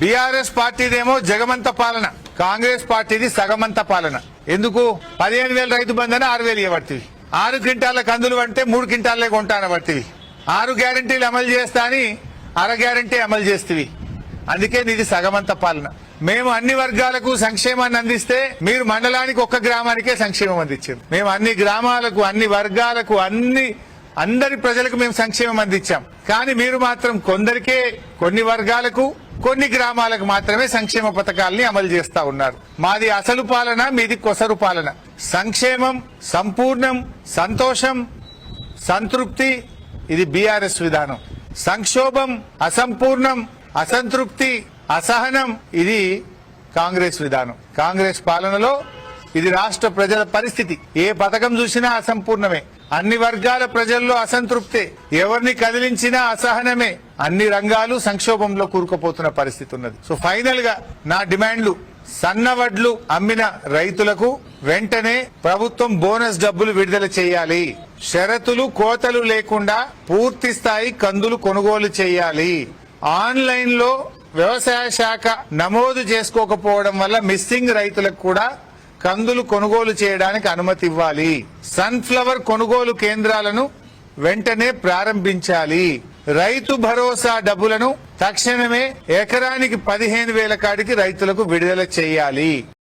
BRS పార్టీదేమో జగమంత పాలన కాంగ్రెస్ పార్టీది సగమంత పాలన. ఎందుకు? పదిహేను వేల రైతు బంధన ఆరు వేలు ఇవ్వబడుతుంది ఆరు క్వింటాల కందులు అంటే మూడు క్వింటాలే కొంటాన పడుతుంది ఆరు గ్యారంటీలు అమలు చేస్తా అని అర గ్యారంటీ అమలు చేస్తుంది అందుకే ఇది సగమంత పాలన. మేము అన్ని వర్గాలకు సంక్షేమాన్ని అందిస్తే మీరు మండలానికి ఒక్క గ్రామానికే సంక్షేమం అందించారు. మేము అన్ని గ్రామాలకు అన్ని వర్గాలకు అన్ని అందరి ప్రజలకు మేము సంక్షేమం అందించాం. కానీ మీరు మాత్రం కొందరికే కొన్ని వర్గాలకు కొన్ని గ్రామాలకు మాత్రమే సంక్షేమ పథకాల్ని అమలు చేస్తా ఉన్నారు. మాది అసలు పాలన మీది కొసరు పాలన. సంక్షేమం సంపూర్ణం సంతోషం సంతృప్తి ఇది బీఆర్ఎస్ విధానం. సంక్షోభం అసంపూర్ణం అసంతృప్తి అసహనం ఇది కాంగ్రెస్ విధానం. కాంగ్రెస్ పాలనలో ఇది రాష్ట్ర ప్రజల పరిస్థితి. ఏ పథకం చూసినా అసంపూర్ణమే. అన్ని వర్గాల ప్రజల్లో అసంతృప్తే. ఎవరిని కదిలించినా అసహనమే. అన్ని రంగాలు సంక్షోభంలో కూరుకుపోతున్న పరిస్థితి ఉన్నది. సో ఫైనల్గా నా డిమాండ్లు. సన్నవడ్లు అమ్మిన రైతులకు వెంటనే ప్రభుత్వం బోనస్ డబ్బులు విడుదల చేయాలి. షరతులు కోతలు లేకుండా పూర్తి స్థాయి కందులు కొనుగోలు చేయాలి. ఆన్లైన్లో వ్యవసాయ శాఖ నమోదు చేసుకోకపోవడం వల్ల మిస్సింగ్ రైతులకు కూడా కందులు కొనుగోలు చేయడానికి అనుమతి ఇవ్వాలి. సన్ఫ్లవర్ కొనుగోలు కేంద్రాలను వెంటనే ప్రారంభించాలి. రైతు భరోసా డబ్బులను తక్షణమే ఎకరానికి పదిహేను వేల కాడికి రైతులకు విడుదల చేయాలి.